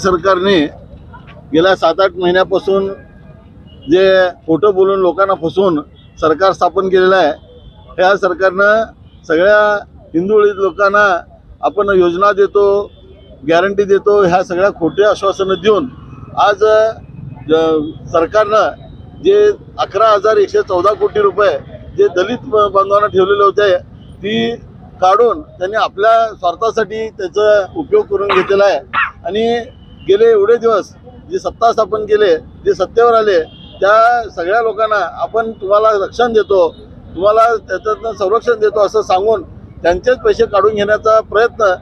सरकारने गेल्या सात आठ महिन्यापासून जे खोटं बोलून लोकांना फसवून सरकार स्थापन केलेलं आहे ह्या सरकारनं सगळ्या हिंदुळीत लोकांना आपण योजना देतो गॅरंटी देतो ह्या सगळ्या खोटे आश्वासनं देऊन आज सरकारनं जे अकरा हजार एकशे चौदा कोटी रुपये जे दलित ब- बांधवांना ठेवलेले होते ती काढून त्यांनी आपल्या स्वार्थासाठी त्याचा उपयोग करून घेतलेला आहे. आणि गेले एवढे दिवस जे सत्ता स्थापन केले जे सत्तेवर आले त्या सगळ्या लोकांना आपण तुम्हाला रक्षण देतो तुम्हाला त्याच्यातनं संरक्षण देतो असं सांगून त्यांचेच पैसे काढून घेण्याचा प्रयत्न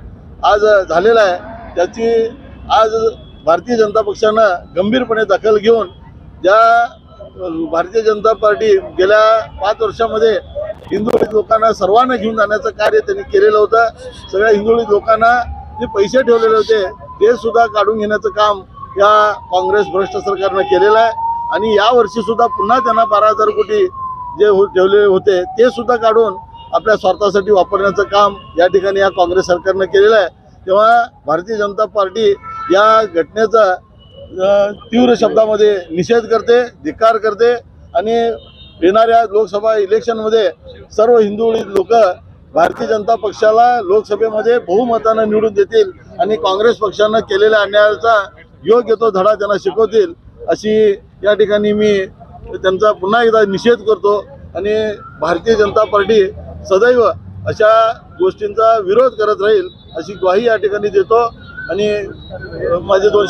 आज झालेला आहे. त्याची आज भारतीय जनता पक्षानं गंभीरपणे दखल घेऊन ज्या भारतीय जनता पार्टी गेल्या पाच वर्षामध्ये हिंदुळीत लोकांना सर्वांना घेऊन जाण्याचं कार्य त्यांनी केलेलं होतं. सगळ्या हिंदुळीत लोकांना जे पैसे ठेवलेले होते ते सुद्धा काढून घेण्याचं काम या काँग्रेस भ्रष्ट सरकारनं केलेलं आहे. आणि यावर्षी सुद्धा पुन्हा त्यांना बारा हजार कोटी जे हो ठेवलेले होते ते सुद्धा काढून आपल्या स्वार्थासाठी वापरण्याचं काम या ठिकाणी या काँग्रेस सरकारनं केलेलं आहे. तेव्हा भारतीय जनता पार्टी या घटनेचा तीव्र शब्दामध्ये निषेध करते धिक्कार करते. आणि येणाऱ्या लोकसभा इलेक्शनमध्ये सर्व हिंदू लोक भारतीय जनता पक्षाला लोकसभेमध्ये बहुमतानं निवडून देतील आणि काँग्रेस पक्षानं केलेल्या अन्यायाचा योग्य तो धडा त्यांना शिकवतील अशी या ठिकाणी मी त्यांचा पुन्हा एकदा निषेध करतो. आणि भारतीय जनता पार्टी सदैव अशा गोष्टींचा विरोध करत राहील अशी ग्वाही या ठिकाणी देतो. आणि माझे दोन